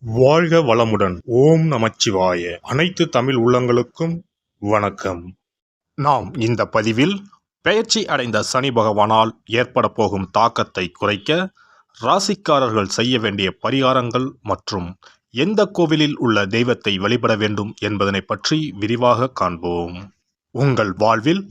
வாழ்க வளமுடன். ஓம் நமச்சிவாய. அனைத்து தமிழ் உள்ளங்களுக்கும் வணக்கம். நாம் இந்த பதிவில் பெயர்ச்சி அடைந்த சனி பகவானால் ஏற்பட போகும் தாக்கத்தை குறைக்க ராசிக்காரர்கள் செய்ய வேண்டிய பரிகாரங்கள் மற்றும் எந்த கோவிலில் உள்ள தெய்வத்தை வழிபட வேண்டும் என்பதனை பற்றி விரிவாக காண்போம். உங்கள் வாழ்வில்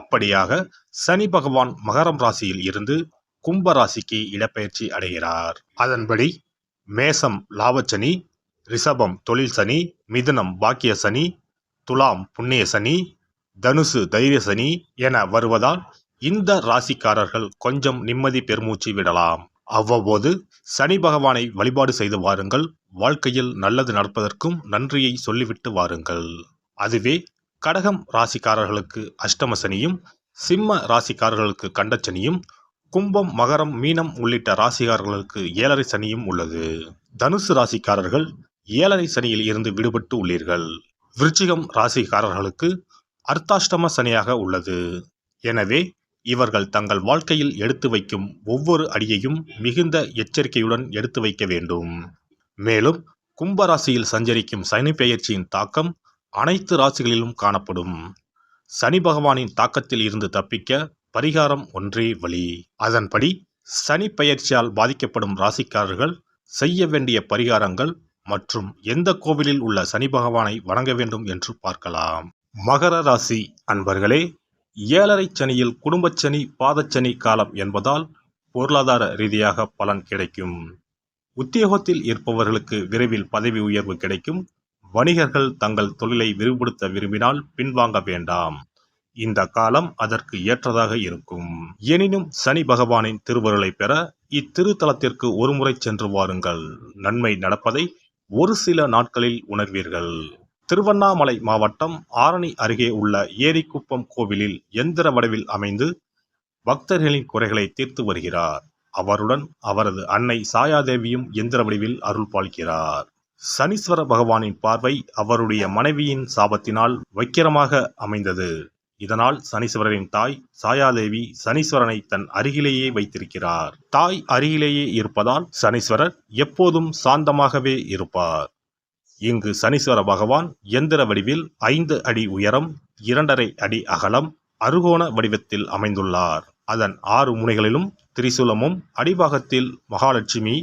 அப்படியாக சனி பகவான் மகரம் ராசியில் இருந்து கும்ப ராசிக்கு இடப்பெயர்ச்சி அடைகிறார். அதன்படி மேசம் லாபச்சனி ரிஷபம் தொழில் சனி மிதுனம் பாக்கிய சனி துலாம் புண்ணிய சனி தனுசு தைரிய சனி என வருவதால் இந்த ராசிக்காரர்கள் கொஞ்சம் நிம்மதி பெருமூச்சு விடலாம். அவ்வப்போது சனி பகவானை வழிபாடு செய்து வாருங்கள். வாழ்க்கையில் நல்லது நடப்பதற்கும் நன்றியை சொல்லிவிட்டு வாருங்கள். அதுவே கடகம் ராசிக்காரர்களுக்கு அஷ்டம சனியும் சிம்ம ராசிக்காரர்களுக்கு கண்டச்சனியும் கும்பம் மகரம் மீனம் உள்ளிட்ட ராசிக்காரர்களுக்கு ஏழரை சனியும் உள்ளது. தனுசு ராசிக்காரர்கள் ஏழரை சனியில் இருந்து விடுபட்டு உள்ளீர்கள். விருச்சிகம் ராசிக்காரர்களுக்கு அர்த்தாஷ்டம சனியாக உள்ளது. எனவே இவர்கள் தங்கள் வாழ்க்கையில் எடுத்து வைக்கும் ஒவ்வொரு அடியையும் மிகுந்த எச்சரிக்கையுடன் எடுத்து வைக்க வேண்டும். மேலும் கும்பராசியில் சஞ்சரிக்கும் சனி பெயர்ச்சியின் தாக்கம் அனைத்து ராசிகளிலும் காணப்படும். சனி பகவானின் தாக்கத்தில் இருந்து தப்பிக்க பரிகாரம் ஒன்றே வழி. அதன்படி சனி பயிற்சியால் பாதிக்கப்படும் ராசிக்காரர்கள் செய்ய வேண்டிய பரிகாரங்கள் மற்றும் எந்த கோவிலில் உள்ள சனி பகவானை வணங்க வேண்டும் என்று பார்க்கலாம். மகர ராசி அன்பர்களே ஏழரை சனியில் குடும்பச்சனி பாதச்சனி காலம் என்பதால் பொருளாதார ரீதியாக பலன் கிடைக்கும். உத்தியோகத்தில் இருப்பவர்களுக்கு விரைவில் பதவி உயர்வு கிடைக்கும். வணிகர்கள் தங்கள் தொழிலை விரிவுபடுத்த விரும்பினால் பின்வாங்க வேண்டாம். இந்த காலம் அதற்கு ஏற்றதாக இருக்கும். எனினும் சனி பகவானின் திருவருளை பெற இத்திருத்தலத்திற்கு ஒருமுறை சென்று வாருங்கள். நன்மை நடப்பதை ஒரு சில நாட்களில் உணர்வீர்கள். திருவண்ணாமலை மாவட்டம் ஆரணி அருகே உள்ள ஏரிக்குப்பம் கோவிலில் எந்திர வடிவில் அமைந்து பக்தர்களின் குறைகளை தீர்த்து வருகிறார். அவருடன் அவரது அன்னை சாயாதேவியும் எந்திர வடிவில் அருள் பால்கிறார் சனீஸ்வர பகவானின் பார்வை அவருடைய மனைவியின் சாபத்தினால் வக்கிரமாக அமைந்தது. இதனால் சனீஸ்வரரின் தாய் சாயாதேவி சனீஸ்வரனை தன் அருகிலேயே வைத்திருக்கிறார். தாய் அருகிலேயே இருப்பதால் சனீஸ்வரர் எப்போதும் சாந்தமாகவே இருப்பார். இங்கு சனீஸ்வர பகவான் எந்திர வடிவில் ஐந்து அடி உயரம் இரண்டரை அடி அகலம் அருகோண வடிவத்தில் அமைந்துள்ளார். அதன் ஆறு முனைகளிலும் திரிசூலமும் அடிபாகத்தில் மகாலட்சுமி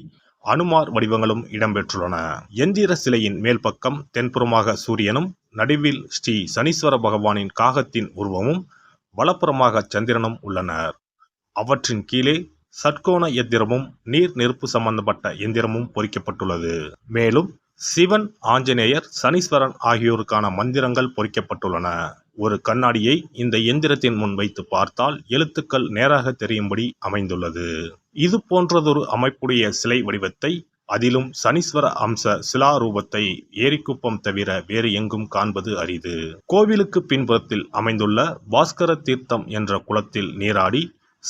அனுமார் வடிவங்களும் இடம்பெற்றுள்ளன. எந்திர சிலையின் மேல் பக்கம் தென்புறமாக சூரியனும் நடுவில் ஸ்ரீ சனீஸ்வர பகவானின் காகத்தின் உருவமும் வலப்புறமாக சந்திரனும் உள்ளனர். அவற்றின் கீழே சட்கோண எந்திரமும் நீர் நெருப்பு சம்பந்தப்பட்ட எந்திரமும் பொறிக்கப்பட்டுள்ளது. மேலும் சிவன் ஆஞ்சநேயர் சனீஸ்வரன் ஆகியோருக்கான மந்திரங்கள் பொறிக்கப்பட்டுள்ளன. ஒரு கண்ணாடியை இந்த எந்திரத்தின் முன் வைத்து பார்த்தால் எழுத்துக்கள் நேராக தெரியும்படி அமைந்துள்ளது. இது போன்றதொரு அமைப்புடைய சிலை வடிவத்தை அதிலும் சனீஸ்வர அம்ச சிலாரூபத்தை ஏரிக்குப்பம் தவிர வேறு எங்கும் காண்பது அரிது. கோவிலுக்கு பின்புறத்தில் அமைந்துள்ள பாஸ்கர தீர்த்தம் என்ற குளத்தில் நீராடி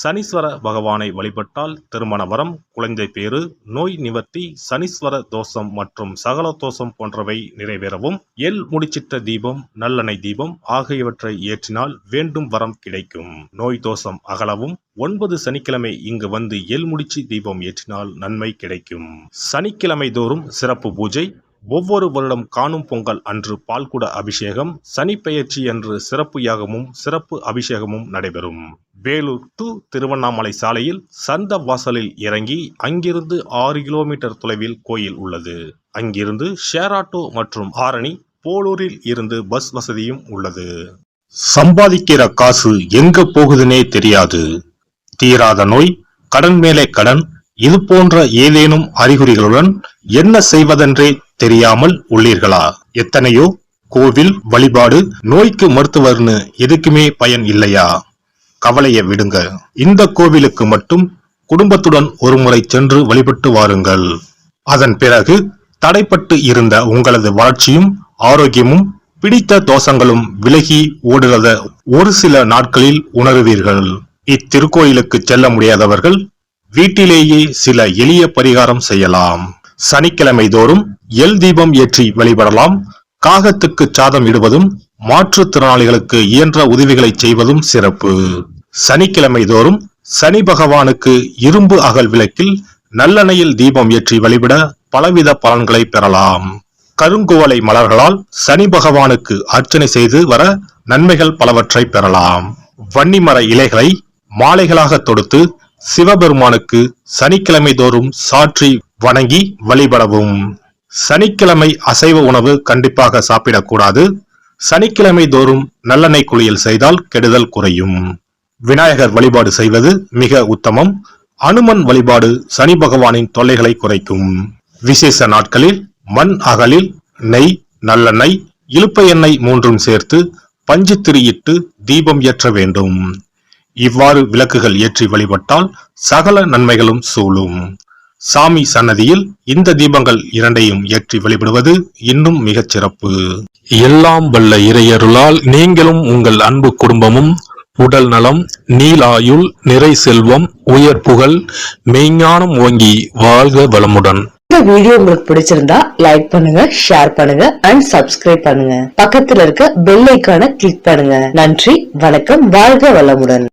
சனீஸ்வர பகவானை வழிபட்டால் திருமண வரம் குழந்தை பேறு நோய் நிவர்த்தி சனீஸ்வர தோஷம் மற்றும் சகல தோஷம் போன்றவை நிறைவேறவும். எல் முடிச்சிட்ட தீபம் நல்லெண்ணெய் தீபம் ஆகியவற்றை ஏற்றினால் வேண்டும் வரம் கிடைக்கும். நோய் தோஷம் அகலவும். ஒன்பது சனிக்கிழமை இங்கு வந்து எல் முடிச்சு தீபம் ஏற்றினால் நன்மை கிடைக்கும். சனிக்கிழமை தோறும் சிறப்பு பூஜை. ஒவ்வொரு வருடம் காணும் பொங்கல் அன்று பால்குட அபிஷேகம். சனி பெயர்ச்சி அன்று சிறப்பு யாகமும் சிறப்பு அபிஷேகமும் நடைபெறும். வேலூர் டு திருவண்ணாமலை சாலையில் சந்த வாசலில் இறங்கி அங்கிருந்து ஆறு கிலோமீட்டர் தொலைவில் கோயில் உள்ளது. அங்கிருந்து ஷேர் ஆட்டோ மற்றும் ஆரணி போலூரில் இருந்து பஸ் வசதியும் உள்ளது. சம்பாதிக்கிற காசு எங்க போகுதுன்னே தெரியாது. தீராத நோய் கடன் மேலே கடன் இது போன்ற ஏதேனும் அறிகுறிகளுடன் என்ன செய்வதென்றே தெரியாமல் உள்ளீர்களா? எத்தனையோ கோவில் வழிபாடு நோய்க்கு மருத்துவர்னு எதுக்குமே பயன் இல்லையா? கவலையை விடுங்க. இந்த கோவிலுக்கு மட்டும் குடும்பத்துடன் ஒருமுறை சென்று வழிபட்டு வாருங்கள். அதன் பிறகு தடைப்பட்டு இருந்த உங்களது வளர்ச்சியும் ஆரோக்கியமும் பிடித்த தோஷங்களும் விலகி ஓடுறத ஒரு சில நாட்களில் உணருவீர்கள். இத்திருக்கோயிலுக்கு செல்ல முடியாதவர்கள் வீட்டிலேயே சில எளிய பரிகாரம் செய்யலாம். சனிக்கிழமை தோறும் எல் தீபம் ஏற்றி வழிபடலாம். காகத்துக்கு சாதம் இடுவதும் மாற்றுத்திறனாளிகளுக்கு இயன்ற உதவிகளை செய்வதும் சிறப்பு. சனிக்கிழமை தோறும் சனி பகவானுக்கு இரும்பு அகல் விளக்கில் நல்லெண்ணெயில் தீபம் ஏற்றி வழிபட பலவித பலன்களை பெறலாம். கருங்குவலை மலர்களால் சனி பகவானுக்கு அர்ச்சனை செய்து வர நன்மைகள் பலவற்றை பெறலாம். வன்னிமர இலைகளை மாலைகளாக தொடுத்து சிவபெருமானுக்கு சனிக்கிழமை தோறும் சாற்றி வணங்கி வழிபடவும். சனிக்கிழமை அசைவ உணவு கண்டிப்பாக சாப்பிடக்கூடாது. சனிக்கிழமை தோறும் நல்லெண்ணெய் குளியல் செய்தால் கெடுதல் குறையும். விநாயகர் வழிபாடு செய்வது மிக உத்தமம். அனுமன் வழிபாடு சனி பகவானின் தொல்லைகளை குறைக்கும். விசேஷ நாட்களில் மண் அகலில் நெய் நல்லெண்ணெய் இழுப்ப எண்ணெய் மூன்றும் சேர்த்து பஞ்சு திரியிட்டு தீபம் ஏற்ற வேண்டும். இவ்வாறு விளக்குகள் ஏற்றி வழிபட்டால் சகல நன்மைகளும் சூழும். சாமி சன்னதியில் இந்த தீபங்கள் இரண்டையும் ஏற்றி வழிபடுவது இன்னும் மிகச் சிறப்பு. எல்லாம் வல்ல இறையருளால் நீங்களும் உங்கள் அன்பு குடும்பமும் உடல் நலம் நீலாயுள் நிறை செல்வம் உயர் புகழ் மெய்ஞானம் ஓங்கி வாழ்க வளமுடன். இந்த வீடியோ உங்களுக்கு பிடிச்சிருந்தா லைக் பண்ணுங்க ஷேர் பண்ணுங்க அண்ட் சப்ஸ்கிரைப் பண்ணுங்க. பக்கத்துல இருக்க பெல் ஐக்கான கிளிக் பண்ணுங்க. நன்றி வணக்கம் வாழ்க வளமுடன்.